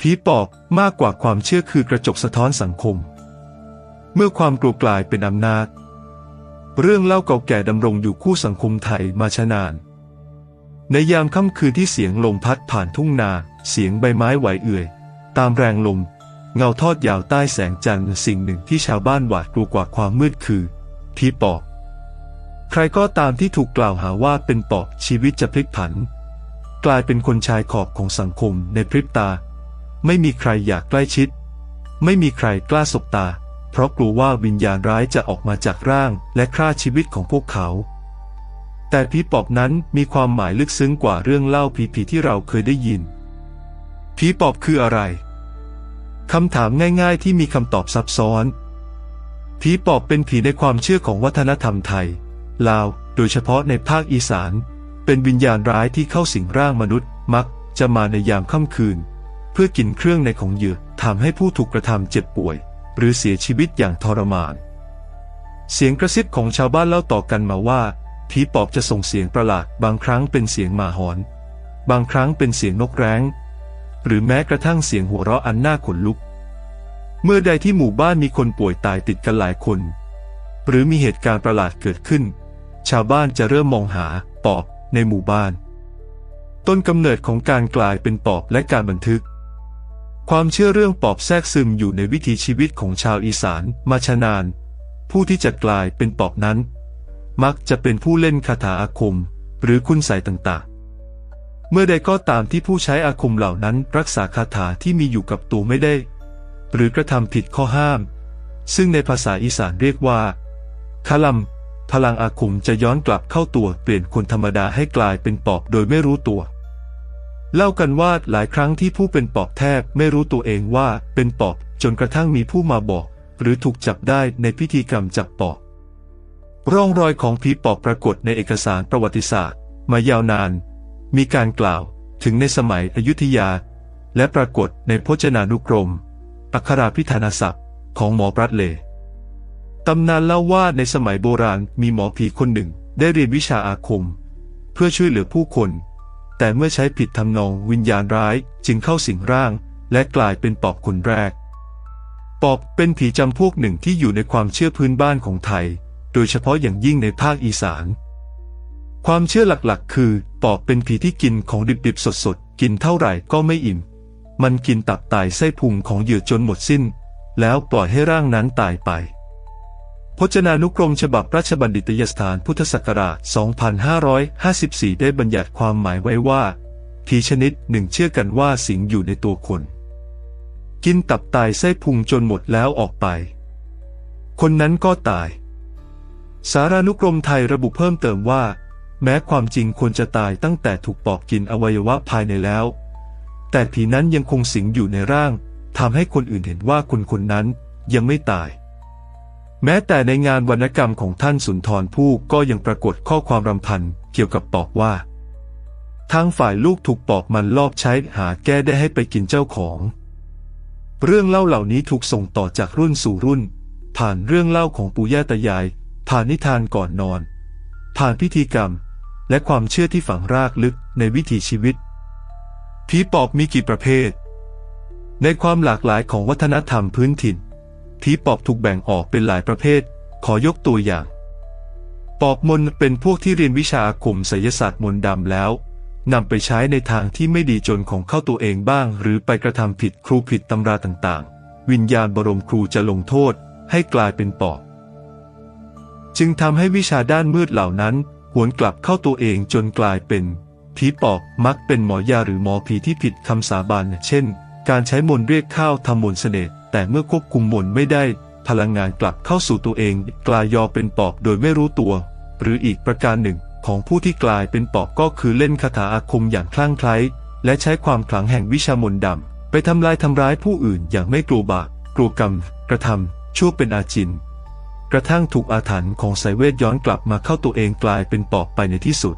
ผีปอบมากกว่าความเชื่อคือกระจกสะท้อนสังคม เมื่อความกลัวกลายเป็นอำนาจ เรื่องเล่าเก่าแก่ดำรงอยู่คู่สังคมไทยมาชนาน ในยามค่ำคืนที่เสียงลมพัดผ่านทุ่งนา เสียงใบไม้ไหวเอื่อย ตามแรงลม เงาทอดยาวใต้แสงจันทร์สิ่งหนึ่งที่ชาวบ้านหวาดกลัวกว่าความมืดคือผีปอบ ใครก็ตามที่ถูกกล่าวหาว่าเป็นปอบชีวิตจะพลิกผัน กลายเป็นคนชายขอบของสังคมในพริบตา ไม่มีใครอยากใกล้ชิด ไม่มีใครกล้าสบตา เพราะกลัวว่าวิญญาณร้ายจะออกมาจากร่างและฆ่าชีวิตของพวกเขา แต่ผีปอบนั้นมีความหมายลึกซึ้งกว่าเรื่องเล่าผีๆที่เราเคยได้ยิน ผีปอบคืออะไรคำถามง่ายๆที่มีคำตอบซับซ้อน ผีปอบเป็นผีในความเชื่อของวัฒนธรรมไทย ลาว โดยเฉพาะในภาคอีสาน เป็นวิญญาณร้ายที่เข้าสิงร่างมนุษย์ มักจะมาในยามค่ำคืน พื่อกินเครื่องในของเหยื่อทำให้ผู้ถูกกระทำเจ็บป่วย หรือเสียชีวิตอย่างทรมาน เสียงกระซิบของชาวบ้านเล่าต่อกันมาว่าผีปอบจะส่งเสียงประหลาด บางครั้งเป็นเสียงหมาหอน บางครั้งเป็นเสียงนกแร้ง หรือแม้กระทั่งเสียงหัวเราะอันน่าขนลุก เมื่อใดที่หมู่บ้านมีคนป่วยตายติดกันหลายคน หรือมีเหตุการณ์ประหลาดเกิดขึ้น ชาวบ้านจะเริ่มมองหาปอบในหมู่บ้าน ต้นกำเนิดของการกลายเป็นปอบและการบันทึก ความเชื่อเรื่องปอบแทรกซึมอยู่ในวิถีชีวิตของชาวอีสานมาชนาน ผู้ที่จะกลายเป็นปอบนั้น มักจะเป็นผู้เล่นคาถาอาคม หรือคุณใส่ต่างๆ เมื่อใดก็ตามที่ผู้ใช้อาคมเหล่านั้นรักษาคาถาที่มีอยู่กับตัวไม่ได้ หรือกระทำผิดข้อห้าม ซึ่งในภาษาอีสานเรียกว่าคลัมพลังอาคมจะย้อนกลับเข้าตัวเปลี่ยนคนธรรมดาให้กลายเป็นปอบโดยไม่รู้ตัว เล่ากันว่าหลายครั้งที่ผู้เป็นปอบแทบไม่รู้ตัวเองว่าเป็นปอบจนกระทั่งมีผู้มาบอก หรือถูกจับได้ในพิธีกรรมจับปอบร่องรอยของผีปอบปรากฏในเอกสารประวัติศาสตร์ มายาวนาน มีการกล่าวถึงในสมัยอยุธยา และปรากฏในพจนานุกรม อักขราพิธานศัพท์ของหมอปรัดเลตำนานเล่าว่าในสมัยโบราณมีหมอผีคนหนึ่งได้เรียนวิชาอาคม เพื่อช่วยเหลือผู้คน แต่เมื่อใช้ผิดทำนองวิญญาณร้ายจึงเข้าสิงร่าง และกลายเป็นปอบคนแรก ปอบเป็นผีจำพวกหนึ่งที่อยู่ในความเชื่อพื้นบ้านของไทย โดยเฉพาะอย่างยิ่งในภาคอีสาน ความเชื่อหลักๆ คือ ปอบเป็นผีที่กินของดิบๆสดๆ กินเท่าไหร่ก็ไม่อิ่ม มันกินตับไตไส้พุงของเหยื่อจนหมดสิ้น แล้วปล่อยให้ร่างนั้นตายไป พจนานุกรมฉบับราชบัณฑิตยสถานพุทธศักราช 2554 ได้บัญญัติความหมายไว้ว่า ผีชนิดหนึ่งเชื่อกันว่าสิงอยู่ในตัวคน กินตับไตไส้พุงจนหมดแล้วออกไป คนนั้นก็ตาย สารานุกรมไทยระบุเพิ่มเติมว่า แม้ความจริงควรจะตายตั้งแต่ถูกปอบกินอวัยวะภายในแล้ว แต่ผีนั้นยังคงสิงอยู่ในร่างทำให้คนอื่นเห็นว่าคนคนนั้นยังไม่ตาย แม้แต่ในงานวรรณกรรมของท่านสุนทรภู่ก็ยังปรากฏข้อความรำพันเกี่ยวกับปอบว่า ทางฝ่ายลูกถูกปอบมันลอบใช้หาแก้ได้ให้ไปกินเจ้าของ เรื่องเล่าเหล่านี้ถูกส่งต่อจากรุ่นสู่รุ่น ผ่านเรื่องเล่าของปู่ย่าตายาย ผ่านนิทานก่อนนอน ผ่านพิธีกรรม และความเชื่อที่ฝังรากลึกในวิถีชีวิตผีปอบมีกี่ประเภท ในความหลากหลายของวัฒนธรรมพื้นถิ่น ผีปอบถูกแบ่งออกเป็นหลายประเภท ขอยกตัวอย่าง ปอบมนเป็นพวกที่เรียนวิชาอาคมไสยศาสตร์มนต์ดำแล้วนำไปใช้ในทางที่ไม่ดีจนของเข้าตัวเองบ้าง หรือไปกระทำผิดครูผิดตำราต่างๆ วิญญาณบรมครูจะลงโทษให้กลายเป็นปอบ จึงทำให้วิชาด้านมืดเหล่านั้น หวนกลับเข้าตัวเองจนกลายเป็นผีปอบมักเป็นหมอยาหรือหมอผีที่ผิดคำสาบานเช่น การใช้มนเรียกข้าวทำมนเสน่ห์แต่เมื่อควบคุมมนไม่ได้ พลังงานกลับเข้าสู่ตัวเอง กลายยอเป็นปอบโดยไม่รู้ตัว หรืออีกประการหนึ่ง ของผู้ที่กลายเป็นปอบก็คือเล่นคาถาอาคมอย่างคลั่งไคล้และใช้ความขลังแห่งวิชามนดำไปทำลายทำร้ายผู้อื่นอย่างไม่กลัวบาปกลัวกรรม กระทำชั่วเป็นอาจิน กระทั่งถูกอาถรรพ์ของสายเวทย้อนกลับมาเข้าตัวเองกลายเป็นปอบไปในที่สุด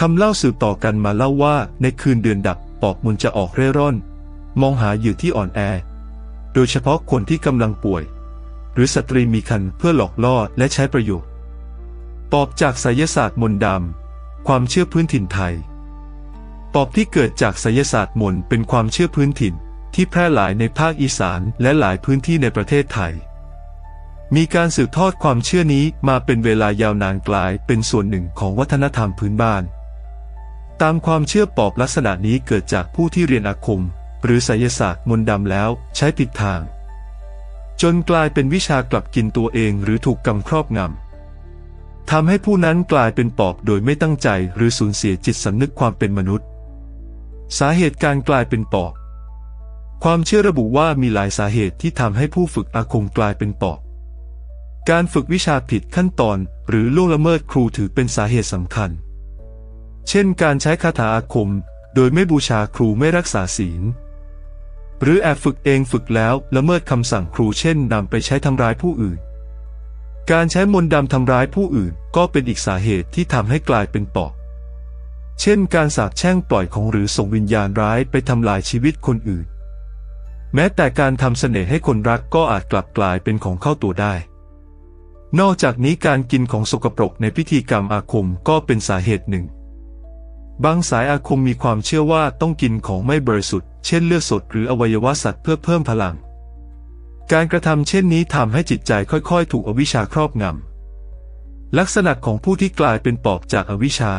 คำเล่าสืบต่อกันมาเล่าว่าในคืนเดือนดับปอบมุนจะออกเร่ร่อน มองหาเหยื่อที่อ่อนแอ โดยเฉพาะคนที่กำลังป่วย หรือสตรีมีครรภ์เพื่อหลอกล่อและใช้ประโยชน์ปอบจากไสยศาสตร์มนต์ดำความเชื่อพื้นถิ่นไทย ปอบที่เกิดจากไสยศาสตร์มนต์เป็นความเชื่อพื้นถิ่นที่แพร่หลายในภาคอีสานและหลายพื้นที่ในประเทศไทย มีการสืบทอดความเชื่อนี้มาเป็นเวลายาวนานกลายเป็นส่วนหนึ่งของวัฒนธรรมพื้นบ้าน ตามความเชื่อปอบลักษณะนี้เกิดจากผู้ที่เรียนอาคม หรือไสยศาสตร์มนต์ดำแล้วใช้ผิดทาง จนกลายเป็นวิชากลับกินตัวเองหรือถูกกรรมครอบงำทำให้ผู้นั้นกลายเป็นปอบโดยไม่ตั้งใจหรือสูญเสียจิตสำนึกความเป็นมนุษย์ สาเหตุการกลายเป็นปอบความเชื่อระบุว่ามีหลายสาเหตุที่ทำให้ผู้ฝึกอาคมกลายเป็นปอบ การฝึกวิชาผิดขั้นตอนหรือล่วงละเมิดครูถือเป็นสาเหตุสำคัญ เช่น การใช้คาถาอาคม โดยไม่บูชาครูไม่รักษาศีล หรือแอบฝึกเองฝึกแล้วละเมิดคำสั่งครูเช่นนำไปใช้ทำร้ายผู้อื่น การใช้มนต์ดำทำร้ายผู้อื่นก็เป็นอีกสาเหตุที่ทำให้กลายเป็นปอบเช่น การสาปแช่งปล่อยของหรือส่งวิญญาณร้ายไปทำลายชีวิตคนอื่น แม้แต่การทำเสน่ห์ให้คนรักก็อาจกลับกลายเป็นของเข้าตัวได้ นอกจากนี้การกินของสกปรกในพิธีกรรมอาคมก็เป็นสาเหตุหนึ่ง บางสายอาคมมีความเชื่อว่าต้องกินของไม่บริสุทธิ์ เช่นเลือดสดหรืออวัยวะสัตว์เพื่อเพิ่มพลัง การกระทำเช่นนี้ทำให้จิตใจค่อยๆ ถูกอวิชชาครอบงำ ลักษณะของผู้ที่กลายเป็นปอบจากอวิชชา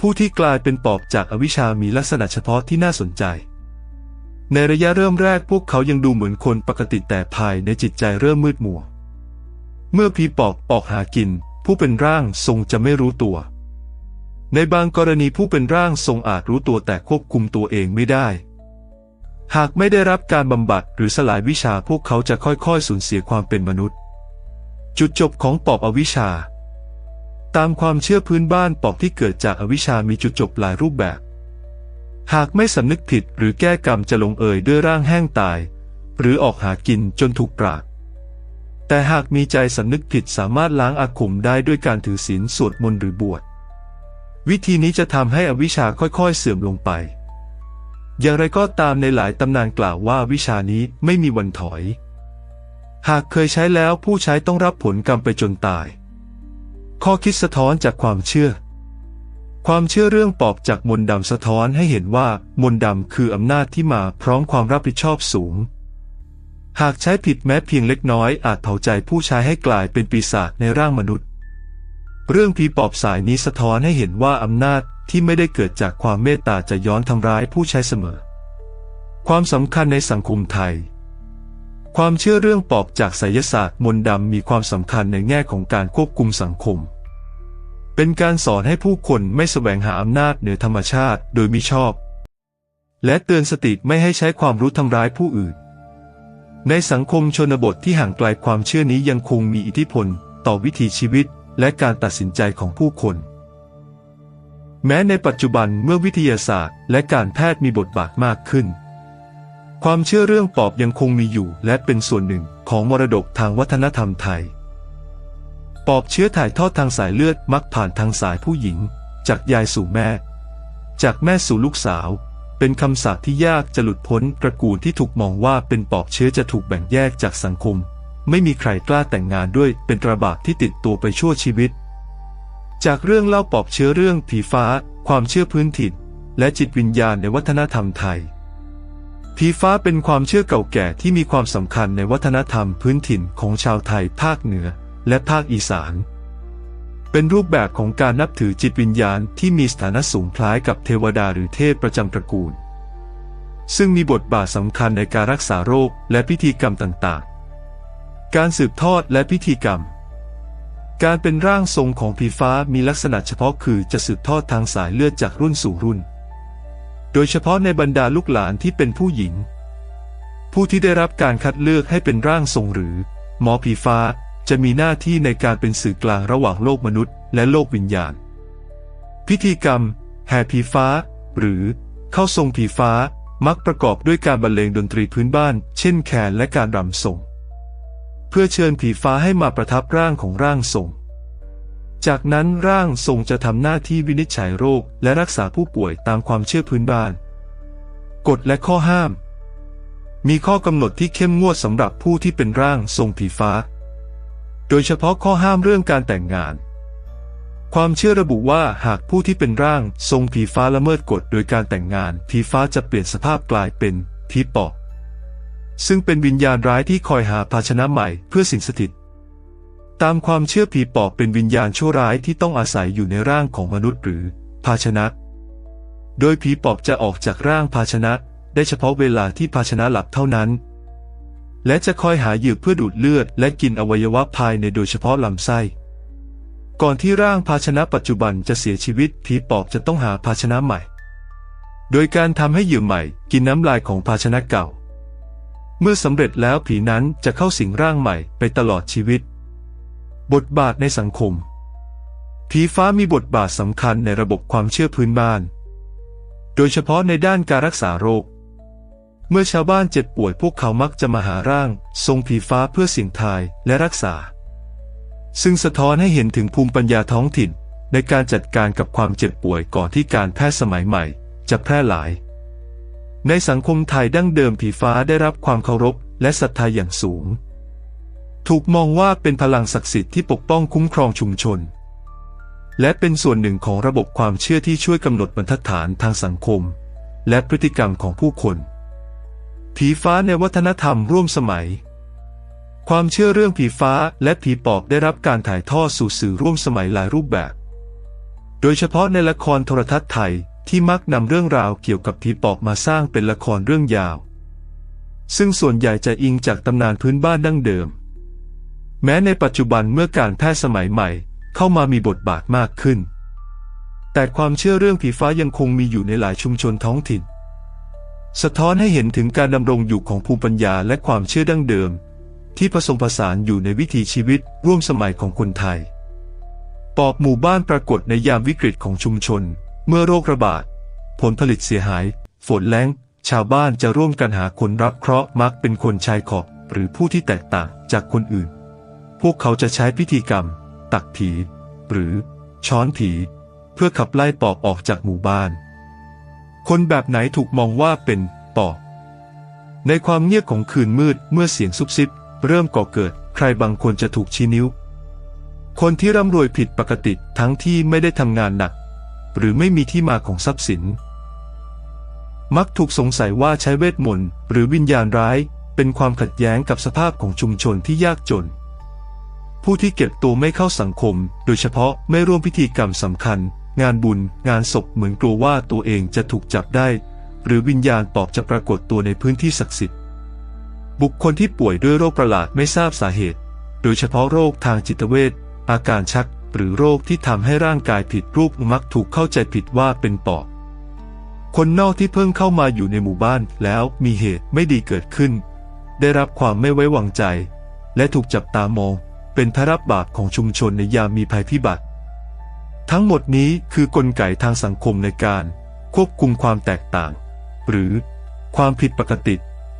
ผู้ที่กลายเป็นปอบจากอวิชชามีลักษณะเฉพาะที่น่าสนใจ ในระยะเริ่มแรกพวกเขายังดูเหมือนคนปกติแต่ภายในจิตใจเริ่มมืดมัว เมื่อผีปอบออกหากิน ผู้เป็นร่างทรงจะไม่รู้ตัว ในบางกรณีผู้เป็นร่างทรงอาจรู้ตัวแต่ควบคุมตัวเองไม่ได้ หากไม่ได้รับการบำบัดหรือสลายวิชาพวกเขาจะค่อยๆ สูญเสียความเป็นมนุษย์ จุดจบของปอบอวิชชา ตามความเชื่อพื้นบ้านปอบที่เกิดจากอวิชชามีจุดจบหลายรูปแบบ หากไม่สำนึกผิดหรือแก้กรรมจะลงเอยด้วยร่างแห้งตาย หรือออกหากินจนถูกปราบแต่หากมีใจสำนึกผิดสามารถล้างอาคมได้ด้วยการถือศีลสวดมนต์หรือบวช วิธีนี้จะทำให้อวิชชาค่อยๆเสื่อมลงไป อย่างไรก็ตามในหลายตำนานกล่าวว่าวิชานี้ไม่มีวันถอย หากเคยใช้แล้วผู้ใช้ต้องรับผลกรรมไปจนตาย ข้อคิดสะท้อนจากความเชื่อ ความเชื่อเรื่องปอบจากมนต์ดำสะท้อนให้เห็นว่ามนต์ดำคืออำนาจที่มาพร้อมความรับผิดชอบสูง หากใช้ผิดแม้เพียงเล็กน้อยอาจเผาใจผู้ใช้ให้กลายเป็นปีศาจในร่างมนุษย์ เรื่องผีปอบสายนี้สะท้อนให้เห็นว่าอำนาจที่ไม่ได้เกิดจากความเมตตาจะย้อนทำร้ายผู้ใช้เสมอ ความสำคัญในสังคมไทย ความเชื่อเรื่องปอบจากไสยศาสตร์มนต์ดำมีความสำคัญในแง่ของการควบคุมสังคม เป็นการสอนให้ผู้คนไม่แสวงหาอำนาจเหนือธรรมชาติโดยมิชอบ และเตือนสติไม่ให้ใช้ความรู้ทำร้ายผู้อื่น ในสังคมชนบทที่ห่างไกลความเชื่อนี้ยังคงมีอิทธิพลต่อวิถีชีวิต และการตัดสินใจของผู้คน แม้ในปัจจุบันเมื่อวิทยาศาสตร์ และการแพทย์มีบทบาทมากขึ้น ความเชื่อเรื่องปอบยังคงมีอยู่ และเป็นส่วนหนึ่งของมรดกทางวัฒนธรรมไทย ปอบเชื้อถ่ายทอดทางสายเลือดมักผ่านทางสายผู้หญิง จากยายสู่แม่ จากแม่สู่ลูกสาว เป็นคำสาปที่ยากจะหลุดพ้นตระกูลที่ถูกมองว่าเป็นปอบเชื้อจะถูกแบ่งแยกจากสังคม ไม่มีใครกล้าแต่งงานด้วยเป็นตราบาปที่ติดตัวไปชั่วชีวิต จากเรื่องเล่าปอบเชื้อเรื่องผีฟ้า ความเชื่อพื้นถิ่น และจิตวิญญาณในวัฒนธรรมไทยผีฟ้าเป็นความเชื่อเก่าแก่ที่มีความสำคัญในวัฒนธรรมพื้นถิ่นของชาวไทยภาคเหนือและภาคอีสาน เป็นรูปแบบของการนับถือจิตวิญญาณที่มีสถานะสูงคล้ายกับเทวดาหรือเทพประจำตระกูล ซึ่งมีบทบาทสำคัญในการรักษาโรคและพิธีกรรมต่าง การสืบทอดและพิธีกรรม การเป็นร่างทรงของผีฟ้ามีลักษณะเฉพาะคือจะสืบทอดทางสายเลือดจากรุ่นสู่รุ่น โดยเฉพาะในบรรดาลูกหลานที่เป็นผู้หญิง ผู้ที่ได้รับการคัดเลือกให้เป็นร่างทรงหรือ หมอผีฟ้าจะมีหน้าที่ในการเป็นสื่อกลางระหว่างโลกมนุษย์ และโลกวิญญาณ พิธีกรรม แห่ผีฟ้า หรือเข้าทรงผีฟ้ามักประกอบด้วยการบรรเลงดนตรีพื้นบ้าน เช่นแคนและการรำส่ง เพื่อเชิญผีฟ้าให้มาประทับร่างของร่างทรง จากนั้นร่างทรงจะทำหน้าที่วินิจฉัยโรคและรักษาผู้ป่วยตามความเชื่อพื้นบ้าน กฎและข้อห้าม มีข้อกำหนดที่เข้มงวดสำหรับผู้ที่เป็นร่างทรงผีฟ้า โดยเฉพาะข้อห้ามเรื่องการแต่งงานความเชื่อระบุว่าหากผู้ที่เป็นร่างทรงผีฟ้าละเมิดกฎโดยการแต่งงานผีฟ้าจะเปลี่ยนสภาพกลายเป็นผีปอบ ซึ่งเป็นวิญญาณร้ายที่คอยหาภาชนะใหม่เพื่อสิงสถิต ตามความเชื่อผีปอบเป็นวิญญาณชั่วร้ายที่ต้องอาศัยอยู่ในร่างของมนุษย์หรือภาชนะ โดยผีปอบจะออกจากร่างภาชนะได้เฉพาะเวลาที่ภาชนะหลับเท่านั้น และจะคอยหาเหยื่อเพื่อดูดเลือด และกินอวัยวะภายในโดยเฉพาะลำไส้ ก่อนที่ร่างภาชนะปัจจุบันจะเสียชีวิตผีปอบจะต้องหาภาชนะใหม่ โดยการทำให้เหยื่อใหม่ กินน้ำลายของภาชนะเก่า เมื่อสำเร็จแล้วผีนั้นจะเข้าสิงร่างใหม่ไปตลอดชีวิต บทบาทในสังคม ผีฟ้ามีบทบาทสำคัญในระบบความเชื่อพื้นบ้าน โดยเฉพาะในด้านการรักษาโรค เมื่อชาวบ้านเจ็บป่วยพวกเขามักจะมาหาร่าง ทรงผีฟ้าเพื่อเสี่ยงทายและรักษา ซึ่งสะท้อนให้เห็นถึงภูมิปัญญาท้องถิ่น ในการจัดการกับความเจ็บป่วยก่อนที่การแพทย์สมัยใหม่ จะแพร่หลาย ในสังคมไทยดั้งเดิมผีฟ้าได้รับความเคารพและศรัทธาอย่างสูง ถูกมองว่าเป็นพลังศักดิ์สิทธิ์ที่ปกป้องคุ้มครองชุมชน และเป็นส่วนหนึ่งของระบบความเชื่อที่ช่วยกำหนดบรรทัดฐานทางสังคม และพฤติกรรมของผู้คน ผีฟ้าในวัฒนธรรมร่วมสมัย ความเชื่อเรื่องผีฟ้าและผีปอบได้รับการถ่ายทอดสู่สื่อร่วมสมัยหลายรูปแบบ โดยเฉพาะในละครโทรทัศน์ไทย ที่มักนำเรื่องราวเกี่ยวกับผีปอบมาสร้างเป็นละครเรื่องยาว ซึ่งส่วนใหญ่จะอิงจากตำนานพื้นบ้านดั้งเดิม แม้ในปัจจุบันเมื่อการแพทย์สมัยใหม่เข้ามามีบทบาทมากขึ้น แต่ความเชื่อเรื่องผีฟ้ายังคงมีอยู่ในหลายชุมชนท้องถิ่น สะท้อนให้เห็นถึงการดำรงอยู่ของภูมิปัญญาและความเชื่อดั้งเดิม ที่ผสมผสานอยู่ในวิถีชีวิตร่วมสมัยของคนไทย ปอบหมู่บ้านปรากฏในยามวิกฤตของชุมชน เมื่อโรคระบาด ผลผลิตเสียหาย ฝนแล้ง ชาวบ้านจะร่วมกันหาคนรับเคราะห์มักเป็นคนชายขอบหรือผู้ที่แตกต่างจากคนอื่น พวกเขาจะใช้พิธีกรรม ตักผี หรือ ช้อนผี เพื่อขับไล่ปอบออกจากหมู่บ้าน คนแบบไหนถูกมองว่าเป็นปอบ ในความเงียบของคืนมืดเมื่อเสียงซุบซิบ เริ่มก่อเกิด ใครบางคนจะถูกชี้นิ้ว คนที่ร่ำรวยผิดปกติทั้งที่ไม่ได้ทำงานหนัก หรือไม่มีที่มาของทรัพย์สิน มักถูกสงสัยว่าใช้เวทมนต์หรือวิญญาณร้าย เป็นความขัดแย้งกับสภาพของชุมชนที่ยากจน ผู้ที่เก็บตัวไม่เข้าสังคม โดยเฉพาะไม่ร่วมพิธีกรรมสำคัญ งานบุญ งานศพเหมือนกลัวว่าตัวเองจะถูกจับได้ หรือวิญญาณปอบจะปรากฏตัวในพื้นที่ศักดิ์สิทธิ์ บุคคลที่ป่วยด้วยโรคประหลาดไม่ทราบสาเหตุ โดยเฉพาะโรคทางจิตเวชอาการชัก หรือโรคที่ทำให้ร่างกายผิดรูปมักถูกเข้าใจผิดว่าเป็นปอบคนนอกที่เพิ่งเข้ามาอยู่ในหมู่บ้านแล้วมีเหตุไม่ดีเกิดขึ้น ได้รับความไม่ไว้วางใจ และถูกจับตามอง เป็นพระรับบาปของชุมชนในยามมีภัยพิบัติ ทั้งหมดนี้คือกลไกทางสังคมในการ ควบคุมความแตกต่าง หรือความผิดปกติ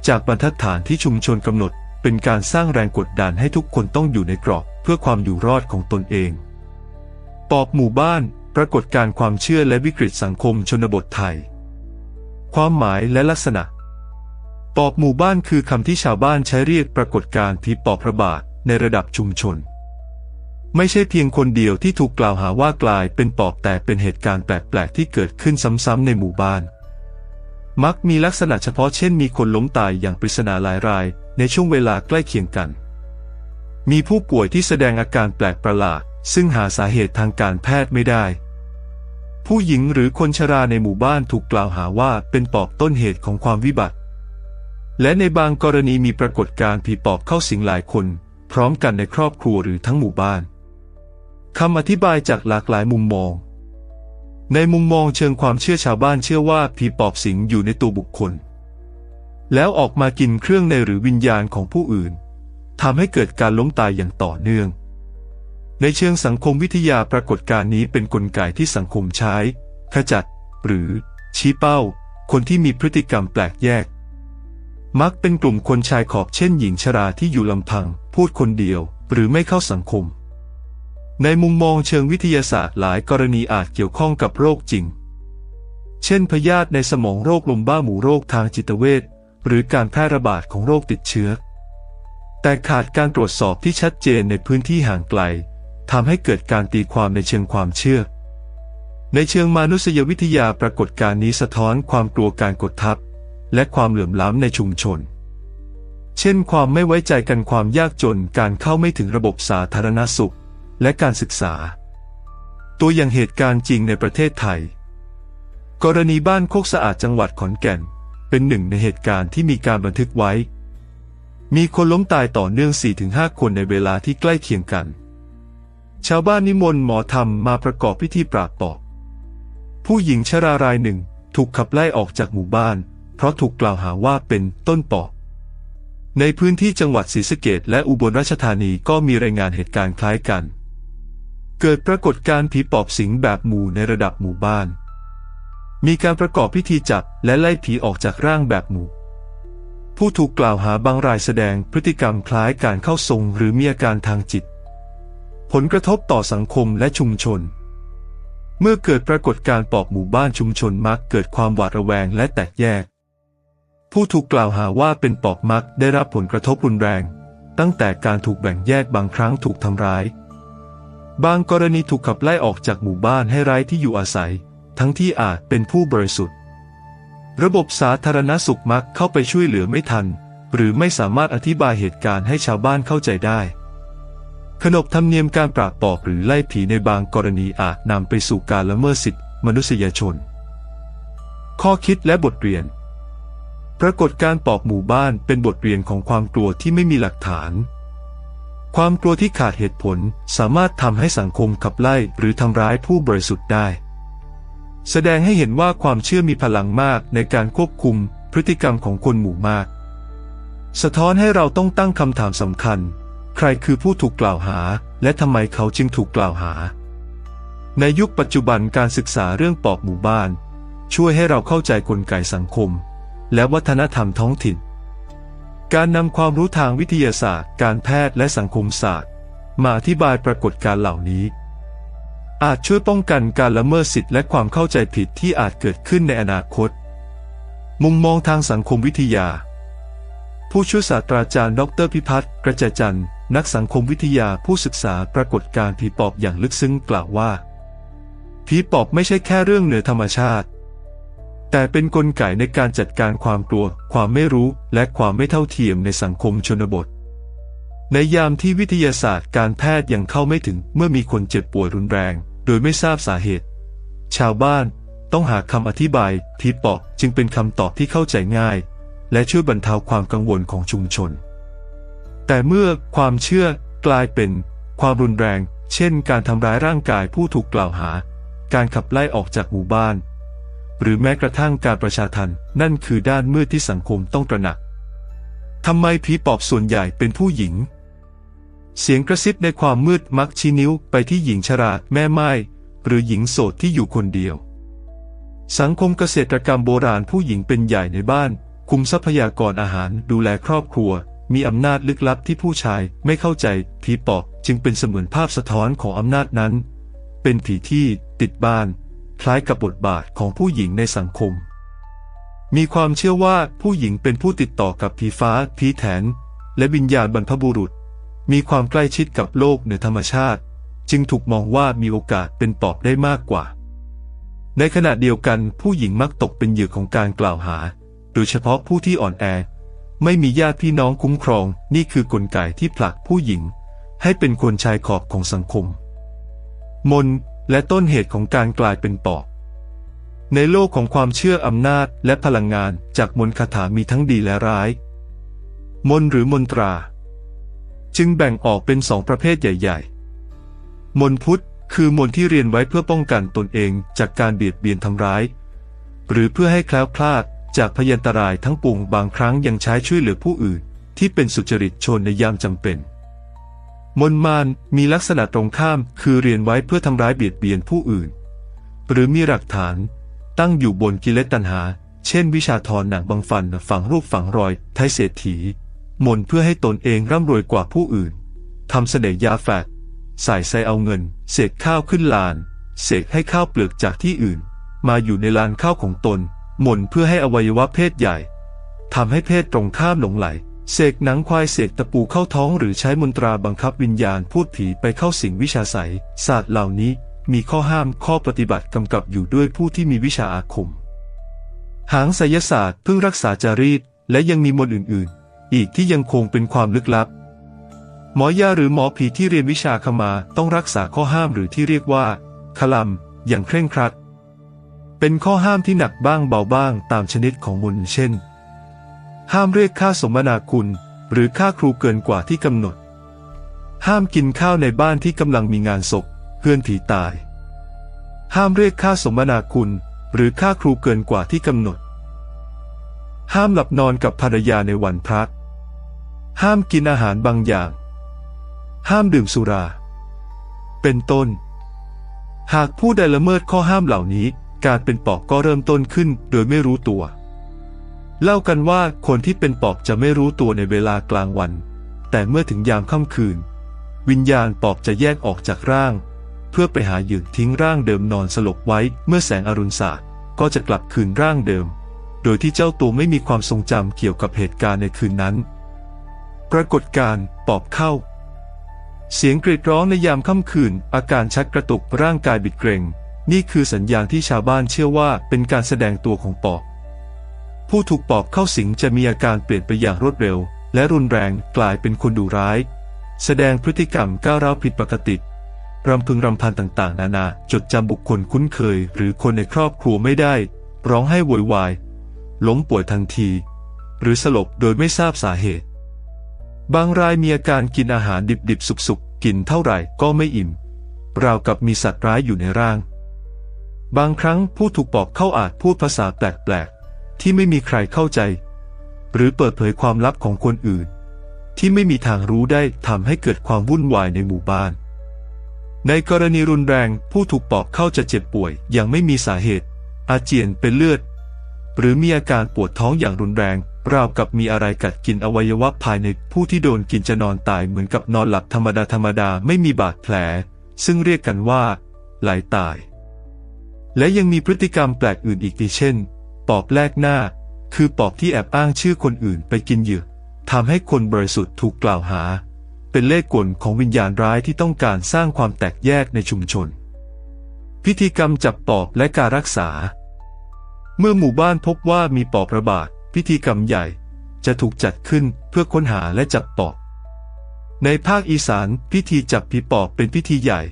จากบรรทัดฐานที่ชุมชนกำหนด เป็นการสร้างแรงกดดันให้ทุกคนต้องอยู่ในกรอบเพื่อความอยู่รอดของตนเอง ปอบหมู่บ้าน ปรากฏการความเชื่อและวิกฤตสังคมชนบทไทย ความหมายและลักษณะ ปอบหมู่บ้านคือคำที่ชาวบ้านใช้เรียกปรากฏการณ์ผีปอบระบาดในระดับชุมชน ไม่ใช่เพียงคนเดียวที่ถูกกล่าวหาว่ากลายเป็นปอบแต่เป็นเหตุการณ์แปลก ๆ ที่เกิดขึ้นซ้ำๆในหมู่บ้าน มักมีลักษณะเฉพาะเช่นมีคนล้มตายอย่างปริศนาหลายรายในช่วงเวลาใกล้เคียงกัน มีผู้ป่วยที่แสดงอาการแปลกประหลาด ซึ่งหาสาเหตุทางการแพทย์ไม่ได้ ผู้หญิงหรือคนชราในหมู่บ้านถูกกล่าวหาว่าเป็นปอบต้นเหตุของความวิบัติ และในบางกรณีมีปรากฏการณ์ผีปอบเข้าสิงหลายคน พร้อมกันในครอบครัวหรือทั้งหมู่บ้านคำอธิบายจากหลากหลายมุมมอง ในมุมมองเชิงความเชื่อชาวบ้านเชื่อว่าผีปอบสิงอยู่ในตัวบุคคล แล้วออกมากินเครื่องในหรือวิญญาณของผู้อื่นทำให้เกิดการล้มตายอย่างต่อเนื่อง ในเชิงสังคมวิทยาปรากฏการณ์นี้เป็นนกลไกที่สังคมใช้ขจัด หรือ ชี้เป้า คนที่มีพฤติกรรมแปลกแยก มักเป็นกลุ่มคนชายขอบเช่นหญิงชราที่อยู่ลำพัง พูดคนเดียว หรือไม่เข้าสังคม ในมุมมองเชิงวิทยาศาสตร์หลายกรณีอาจเกี่ยวข้องกับโรคจริง เช่นพยาธิในสมองโรคลมบ้าหมูโรคทางจิตเวชหรือการแพร่ระบาดของโรคติดเชื้อ แต่ขาดการตรวจสอบที่ชัดเจนในพื้นที่ห่างไกล ทำให้เกิดการตีความในเชิงความเชื่อ ในเชิงมานุษยวิทยาปรากฏการณ์นี้สะท้อนความกลัวการกดทับ และความเหลื่อมล้ำในชุมชน เช่น ความไม่ไว้ใจกันความยากจนการเข้าไม่ถึงระบบสาธารณสุข และการศึกษา ตัวอย่างเหตุการณ์จริงในประเทศไทย กรณีบ้านโคกสะอาดจังหวัดขอนแก่น เป็นหนึ่งในเหตุการณ์ที่มีการบันทึกไว้ มีคนล้มตายต่อเนื่อง 4-5 คนในเวลาที่ใกล้เคียงกัน ชาวบ้านนิมนต์หมอธรรมมาประกอบพิธีปราบปอบ ผู้หญิงชรารายหนึ่งถูกขับไล่ออกจากหมู่บ้าน เพราะถูกกล่าวหาว่าเป็นต้นปอบ ในพื้นที่จังหวัดศรีสะเกดและอุบลราชธานีก็มีรายงานเหตุการณ์คล้ายกัน เกิดปรากฏการณ์ผีปอบสิงแบบหมู่ในระดับหมู่บ้าน มีการประกอบพิธีจับและไล่ผีออกจากร่างแบบหมู่ ผู้ถูกกล่าวหาบางรายแสดงพฤติกรรมคล้ายการเข้าทรงหรือมีอาการทางจิต ผลกระทบต่อสังคมและชุมชน เมื่อเกิดปรากฏการณ์ปอบหมู่บ้านชุมชนมักเกิดความหวาดระแวงและแตกแยก ผู้ถูกกล่าวหาว่าเป็นปอบมักได้รับผลกระทบรุนแรง ตั้งแต่การถูกแบ่งแยกบางครั้งถูกทำร้าย บางกรณีถูกขับไล่ออกจากหมู่บ้านให้ไร้ที่อยู่อาศัย ทั้งที่อาจเป็นผู้บริสุทธิ์ ระบบสาธารณสุขมักเข้าไปช่วยเหลือไม่ทัน หรือไม่สามารถอธิบายเหตุการณ์ให้ชาวบ้านเข้าใจได้ ขนบธรรมเนียมการปราบปอบหรือไล่ผีในบางกรณีอาจนำไปสู่การละเมิดสิทธิมนุษยชน ข้อคิดและบทเรียน ปรากฏการปอบหมู่บ้านเป็นบทเรียนของความกลัวที่ไม่มีหลักฐาน ความกลัวที่ขาดเหตุผลสามารถทำให้สังคมขับไล่หรือทำร้ายผู้บริสุทธิ์ได้ แสดงให้เห็นว่าความเชื่อมีพลังมากในการควบคุมพฤติกรรมของคนหมู่มาก สะท้อนให้เราต้องตั้งคำถามสำคัญ ใครคือผู้ถูกกล่าวหา และทำไมเขาจึงถูกกล่าวหา ในยุคปัจจุบันการศึกษาเรื่องปอบหมู่บ้าน ช่วยให้เราเข้าใจกลไกสังคม และวัฒนธรรมท้องถิ่น การนำความรู้ทางวิทยาศาสตร์ การแพทย์และสังคมศาสตร์ มาอธิบายปรากฏการเหล่านี้ อาจช่วยป้องกันการละเมิดสิทธิและความเข้าใจผิดที่อาจเกิดขึ้นในอนาคต มุมมองทางสังคมวิทยาผู้ช่วยศาสตราจารย์ ดรพิพัฒน์กระจจันทร์ นักสังคมวิทยาผู้ศึกษาปรากฏการณ์ผีปอบอย่างลึกซึ้งกล่าวว่า ผีปอบไม่ใช่แค่เรื่องเหนือธรรมชาติ แต่เป็นนกลไกในการจัดการความกลัว ความไม่รู้ และความไม่เท่าเทียมในสังคมชนบท ในยามที่วิทยาศาสตร์การแพทย์ยังเข้าไม่ถึงเมื่อมีคนเจ็บป่วยรุนแรง โดยไม่ทราบสาเหตุ ชาวบ้านต้องหาคำอธิบายผีปอบจึงเป็นคำตอบที่เข้าใจง่าย และช่วยบรรเทาความกังวลของชุมชน แต่เมื่อความเชื่อกลายเป็นความรุนแรง เช่น การทำร้ายร่างกายผู้ถูกกล่าวหา การขับไล่ออกจากหมู่บ้าน หรือแม้กระทั่งการประชาทันนั่นคือด้านมืดที่สังคมต้องตระหนักทำไมผีปอบส่วนใหญ่เป็นผู้หญิง เสียงกระซิบในความมืดมักชี้นิ้วไปที่หญิงชราแม่ไม้หรือหญิงโสดที่อยู่คนเดียว สังคมเกษตรกรรมโบราณผู้หญิงเป็นใหญ่ในบ้าน คุมทรัพยากรอาหารดูแลครอบครัว มีอำนาจลึกลับที่ผู้ชายไม่เข้าใจ ผีปอบจึงเป็นเสมือนภาพสะท้อนของอำนาจนั้น เป็นผีที่ติดบ้าน คล้ายกับบทบาทของผู้หญิงในสังคม มีความเชื่อว่าผู้หญิงเป็นผู้ติดต่อกับผีฟ้า ผีแถน และวิญญาณบรรพบุรุษ มีความใกล้ชิดกับโลกเหนือธรรมชาติ จึงถูกมองว่ามีโอกาสเป็นปอบได้มากกว่า ในขณะเดียวกันผู้หญิงมักตกเป็นเหยื่อของการกล่าวหา โดยเฉพาะผู้ที่อ่อนแอ ไม่มีญาติพี่น้องคุ้มครอง นี่คือกลไกที่ผลักผู้หญิง ให้เป็นคนชายขอบของสังคม มนและต้นเหตุของการกลายเป็นปอบ ในโลกของความเชื่ออำนาจและพลังงานจากมนคาถามีทั้งดีและร้าย มนหรือมนตรา จึงแบ่งออกเป็นสองประเภทใหญ่ๆ มนพุทธคือมนที่เรียนไว้เพื่อป้องกันตนเองจากการเบียดเบียนทำร้าย หรือเพื่อให้แคล้วคลาด จากพยันตรายทั้งปวงบางครั้งยังใช้ช่วยเหลือผู้อื่น ที่เป็นสุจริตชนในยามจำเป็น มนมารมีลักษณะตรงข้ามคือเรียนไว้เพื่อทำร้ายเบียดเบียนผู้อื่น หรือมีหลักฐาน ตั้งอยู่บนกิเลสตัณหา เช่น วิชาทรหนังบางฟันฝังรูปฝังรอย ไทยเศรษฐีมนเพื่อให้ตนเองร่ำรวยกว่าผู้อื่นทำเสน่ห์ยาแฝดใส่ใส่เอาเงิน เศษข้าวขึ้นลานเสกให้ข้าวเปลือกจากที่อื่น มาอยู่ในลานข้าวของตน หมุนเพื่อให้อวัยวะเพศใหญ่ทำให้เพศตรงข้ามหลงไหล เสกหนังควายเสกตะปูเข้าท้องหรือใช้มนตราบังคับวิญญาณพูดผีไปเข้าสิงวิชาไสศาสตร์เหล่านี้มีข้อห้ามข้อปฏิบัติกำกับอยู่ด้วยผู้ที่มีวิชาอาคม หางไสยศาสตร์เพิ่งรักษาจารีต และยังมีมนต์อื่น ๆ อีกที่ยังคงเป็นความลึกลับ หมอยาหรือหมอผีที่เรียนวิชาขมาต้องรักษาข้อห้ามหรือที่เรียกว่าคลัมอย่างเคร่งครัด เป็นข้อห้ามที่หนักบ้างเบาบ้างตามชนิดของมนต์เช่น ห้ามเรียกค่าสมนาคุณ หรือค่าครูเกินกว่าที่กำหนด ห้ามกินข้าวในบ้านที่กำลังมีงานศพ เพื่อนผีตาย ห้ามเรียกค่าสมนาคุณ หรือค่าครูเกินกว่าที่กำหนด ห้ามหลับนอนกับภรรยาในวันพระห้ามกินอาหารบางอย่าง ห้ามดื่มสุรา เป็นต้น หากผู้ใดละเมิดข้อห้ามเหล่านี้ การเป็นปอบก็เริ่มต้นขึ้นโดยไม่รู้ตัว เล่ากันว่าคนที่เป็นปอบจะไม่รู้ตัวในเวลากลางวัน แต่เมื่อถึงยามค่ำคืน วิญญาณปอบจะแยกออกจากร่าง เพื่อไปหาเหยื่อทิ้งร่างเดิมนอนสลบไว้เมื่อแสงอรุณสาดก็จะกลับคืนร่างเดิม โดยที่เจ้าตัวไม่มีความทรงจำเกี่ยวกับเหตุการณ์ในคืนนั้น ปรากฏการปอบเข้า เสียงกรีดร้องในยามค่ำคืน อาการชักกระตุกร่างกายบิดเกร็ง นี่คือสัญญาณที่ชาวบ้านเชื่อว่าเป็นการแสดงตัวของปอบ ผู้ถูกปอบเข้าสิงจะมีอาการเปลี่ยนไปอย่างรวดเร็ว และรุนแรงกลายเป็นคนดุร้าย แสดงพฤติกรรมก้าวร้าวผิดปกติรำพึงรำพันต่างๆ นานา จดจำบุคคลคุ้นเคย หรือคนในครอบครัวไม่ได้ ร้องไห้โวยวาย ล้มป่วยทันที หรือสลบโดยไม่ทราบสาเหตุ บางรายมีอาการกินอาหารดิบๆ สุกๆ กินเท่าไหร่ก็ไม่อิ่ม ราวกับมีสัตว์ร้ายอยู่ในร่าง บางครั้งผู้ถูกปอบเข้าอาจพูดภาษาแปลกๆ ที่ไม่มีใครเข้าใจ หรือเปิดเผยความลับของคนอื่น ที่ไม่มีทางรู้ได้ทำให้เกิดความวุ่นวายในหมู่บ้าน ในกรณีรุนแรงผู้ถูกปอบเข้าจะเจ็บป่วย อย่างไม่มีสาเหตุ อาเจียนเป็นเลือด หรือมีอาการปวดท้องอย่างรุนแรง ราวกับมีอะไรกัดกินอวัยวะภายในผู้ที่โดนกินจะนอนตายเหมือนกับนอนหลับธรรมดาธรรมดาไม่มีบาดแผล ซึ่งเรียกกันว่าไหลาตาย และยังมีพฤติกรรมแปลกอื่นอีกเช่น ปอบแลกหน้า คือปอบที่แอบอ้างชื่อคนอื่นไปกินเหยื่อทำให้คนบริสุทธิ์ถูกกล่าวหา เป็นเลขกลของวิญญาณร้ายที่ต้องการสร้างความแตกแยกในชุมชน พิธีกรรมจับปอบและการรักษา เมื่อหมู่บ้านพบว่ามีปอบระบาด พิธีกรรมใหญ่จะถูกจัดขึ้นเพื่อค้นหาและจับปอบ ในภาคอีสานพิธีจับผีปอบเป็นพิธีใหญ่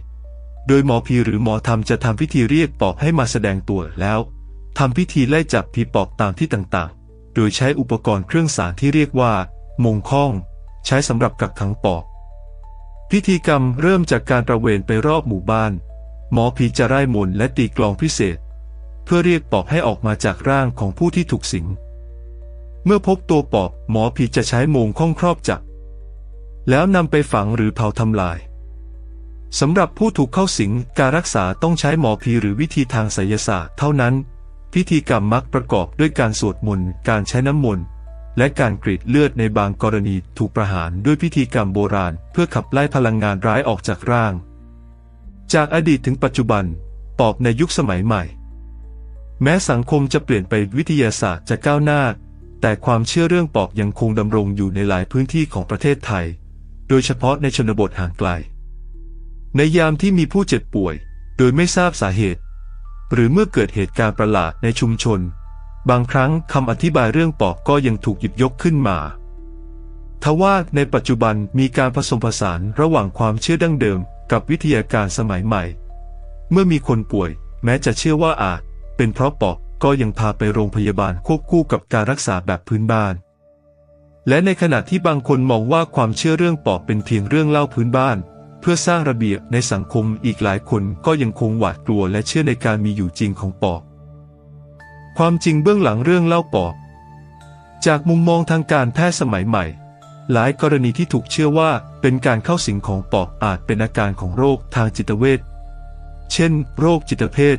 โดยหมอผีหรือหมอธรรมจะทำพิธีเรียกปอบให้มาแสดงตัวแล้วทำพิธีไล่จับผีปอบตามที่ต่างๆ โดยใช้อุปกรณ์เครื่องสารที่เรียกว่า มงค่อง ใช้สำหรับกักขังปอบ พิธีกรรมเริ่มจากการตระเวนไปรอบหมู่บ้าน หมอผีจะไล่มนและตีกลองพิเศษ เพื่อเรียกปอบให้ออกมาจากร่างของผู้ที่ถูกสิง เมื่อพบตัวปอบ หมอผีจะใช้มงค่องครอบจับแล้วนำไปฝังหรือเผาทำลาย สำหรับผู้ถูกเข้าสิงการรักษาต้องใช้หมอผีหรือวิธีทางไสยศาสตร์เท่านั้น พิธีกรรมมักประกอบด้วยการสวดมนต์การใช้น้ำมนต์และการกรีดเลือดในบางกรณีถูกประหารด้วยพิธีกรรมโบราณ เพื่อขับไล่พลังงานร้ายออกจากร่าง จากอดีตถึงปัจจุบัน ปอบในยุคสมัยใหม่ แม้สังคมจะเปลี่ยนไปวิทยาศาสตร์จะก้าวหน้า แต่ความเชื่อเรื่องปอบยังคงดำรงอยู่ในหลายพื้นที่ของประเทศไทย โดยเฉพาะในชนบทห่างไกล ในยามที่มีผู้เจ็บป่วย โดยไม่ทราบสาเหตุ หรือเมื่อเกิดเหตุการณ์ประหลาดในชุมชน บางครั้งคำอธิบายเรื่องปอบก็ยังถูกหยิบยกขึ้นมาทว่าในปัจจุบันมีการผสมผสานระหว่างความเชื่อดั้งเดิมกับวิทยาการสมัยใหม่ เมื่อมีคนป่วย แม้จะเชื่อว่าอาจ เป็นเพราะปอบก็ยังพาไปโรงพยาบาลควบคู่กับการรักษาแบบพื้นบ้าน และในขณะที่บางคนมองว่าความเชื่อเรื่องปอบเป็นเพียงเรื่องเล่าพื้นบ้าน เพื่อสร้างระเบียบในสังคมอีกหลายคนก็ยังคงหวาดกลัวและเชื่อในการมีอยู่จริงของปอบ ความจริงเบื้องหลังเรื่องเล่าปอบ จากมุมมองทางการแพทย์สมัยใหม่ หลายกรณีที่ถูกเชื่อว่าเป็นการเข้าสิงของปอบอาจเป็นอาการของโรคทางจิตเวชเช่น โรคจิตเภท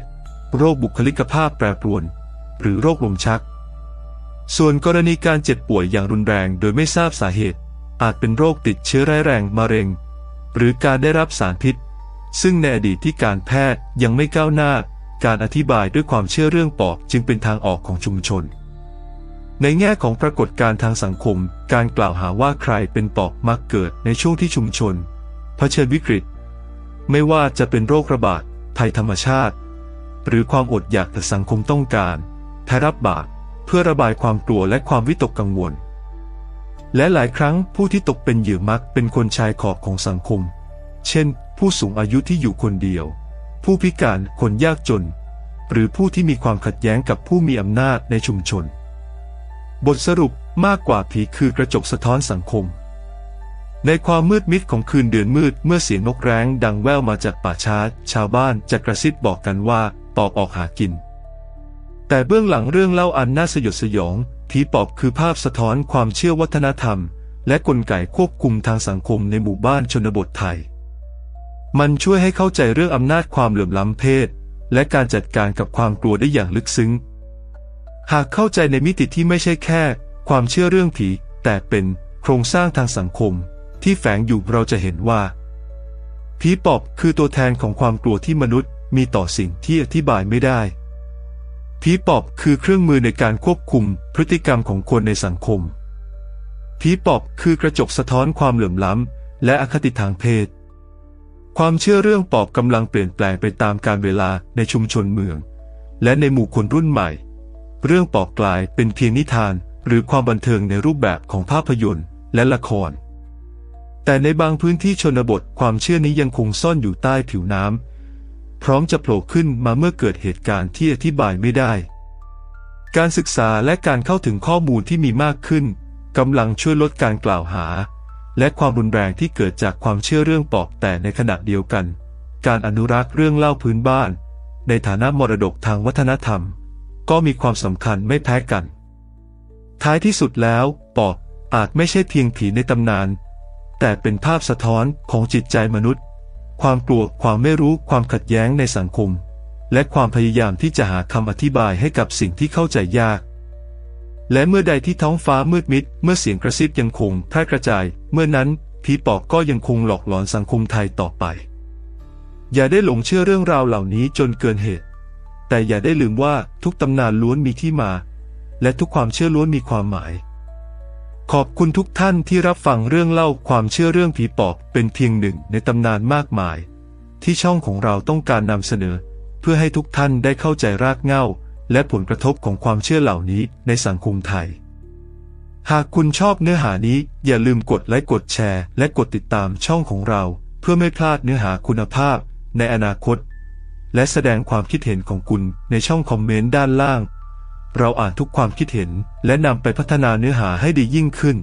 โรคบุคลิกภาพแปรปรวน หรือโรคลมชัก ส่วนกรณีการเจ็บป่วยอย่างรุนแรงโดยไม่ทราบสาเหตุ อาจเป็นโรคติดเชื้อร้ายแรงมะเร็ง หรือการได้รับสารพิษ ซึ่งในอดีตที่การแพทย์ยังไม่ก้าวหน้า การอธิบายด้วยความเชื่อเรื่องปอบจึงเป็นทางออกของชุมชน ในแง่ของปรากฏการณ์ทางสังคม การกล่าวหาว่าใครเป็นปอบมักเกิดในช่วงที่ชุมชนเผชิญวิกฤต ไม่ว่าจะเป็นโรคระบาดภัยธรรมชาติ หรือความอดอยากแต่สังคมต้องการแพรับบาปเพื่อระบายความกลัวและความวิตกกังวล และหลายครั้งผู้ที่ตกเป็นเหยื่อมักเป็นคนชายขอบของสังคม เช่น ผู้สูงอายุที่อยู่คนเดียว ผู้พิการคนยากจน หรือผู้ที่มีความขัดแย้งกับผู้มีอำนาจในชุมชน บทสรุปมากกว่าผีคือกระจกสะท้อนสังคม ในความมืดมิดของคืนเดือนมืดเมื่อเสียงนกแร้งดังแว่วมาจากป่าช้า ชาวบ้านจะกระซิบบอกกันว่าปอบออกหากิน แต่เบื้องหลังเรื่องเล่าอันน่าสยดสยอง ผีปอบคือภาพสะท้อนความเชื่อวัฒนธรรม และกลไกควบคุมทางสังคมในหมู่บ้านชนบทไทย มันช่วยให้เข้าใจเรื่องอำนาจความเหลื่อมล้ำเพศ และการจัดการกับความกลัวได้อย่างลึกซึ้ง หากเข้าใจในมิติที่ไม่ใช่แค่ ความเชื่อเรื่องผี แต่เป็นโครงสร้างทางสังคม ที่แฝงอยู่เราจะเห็นว่าผีปอบคือตัวแทนของความกลัวที่มนุษย์มีต่อสิ่งที่อธิบายไม่ได้ ผีปอบคือเครื่องมือในการควบคุมพฤติกรรมของคนในสังคม ผีปอบคือกระจกสะท้อนความเหลื่อมล้ำ และอคติทางเพศ ความเชื่อเรื่องปอบกำลังเปลี่ยนแปลงไปตามกาลเวลาในชุมชนเมือง และในหมู่คนรุ่นใหม่ เรื่องปอบกลายเป็นเพียงนิทาน หรือความบันเทิงในรูปแบบของภาพยนตร์และละคร แต่ในบางพื้นที่ชนบทความเชื่อนี้ยังคงซ่อนอยู่ใต้ผิวน้ำ พร้อมจะโผล่ขึ้นมาเมื่อเกิดเหตุการณ์ที่อธิบายไม่ได้ การศึกษาและการเข้าถึงข้อมูลที่มีมากขึ้นกำลังช่วยลดการกล่าวหา และความรุนแรงที่เกิดจากความเชื่อเรื่องปอบแต่ในขณะเดียวกัน การอนุรักษ์เรื่องเล่าพื้นบ้าน ในฐานะมรดกทางวัฒนธรรม ก็มีความสำคัญไม่แพ้กัน ท้ายที่สุดแล้วปอบอาจไม่ใช่เพียงผีในตำนาน แต่เป็นภาพสะท้อนของจิตใจมนุษย์ ความกลัวความไม่รู้ความขัดแย้งในสังคม และความพยายามที่จะหาคำอธิบายให้กับสิ่งที่เข้าใจยาก และเมื่อใดที่ท้องฟ้ามืดมิด เมื่อเสียงกระซิบยังคงแพร่กระจาย เมื่อนั้นผีปอบก็ยังคงหลอกหลอนสังคมไทยต่อไป อย่าได้หลงเชื่อเรื่องราวเหล่านี้จนเกินเหตุ แต่อย่าได้ลืมว่าทุกตำนานล้วนมีที่มา และทุกความเชื่อล้วนมีความหมาย ขอบคุณทุกท่านที่รับฟังเรื่องเล่าความเชื่อเรื่องผีปอบเป็นเพียงหนึ่งในตำนานมากมาย ที่ช่องของเราต้องการนำเสนอ เพื่อให้ทุกท่านได้เข้าใจรากเหง้า และผลกระทบของความเชื่อเหล่านี้ในสังคมไทย หากคุณชอบเนื้อหานี้อย่าลืมกดไลค์กดแชร์ และกดติดตามช่องของเรา เพื่อไม่พลาดเนื้อหาคุณภาพ ในอนาคต และแสดงความคิดเห็นของคุณในช่องคอมเมนต์ด้านล่าง เราอ่านทุกความคิดเห็น และนำไปพัฒนาเนื้อหาให้ดียิ่งขึ้น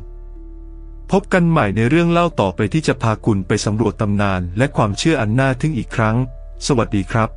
พบกันใหม่ในเรื่องเล่าต่อไปที่จะพาคุณไปสำรวจตำนาน และความเชื่ออันน่าทึ่งอีกครั้ง สวัสดีครับ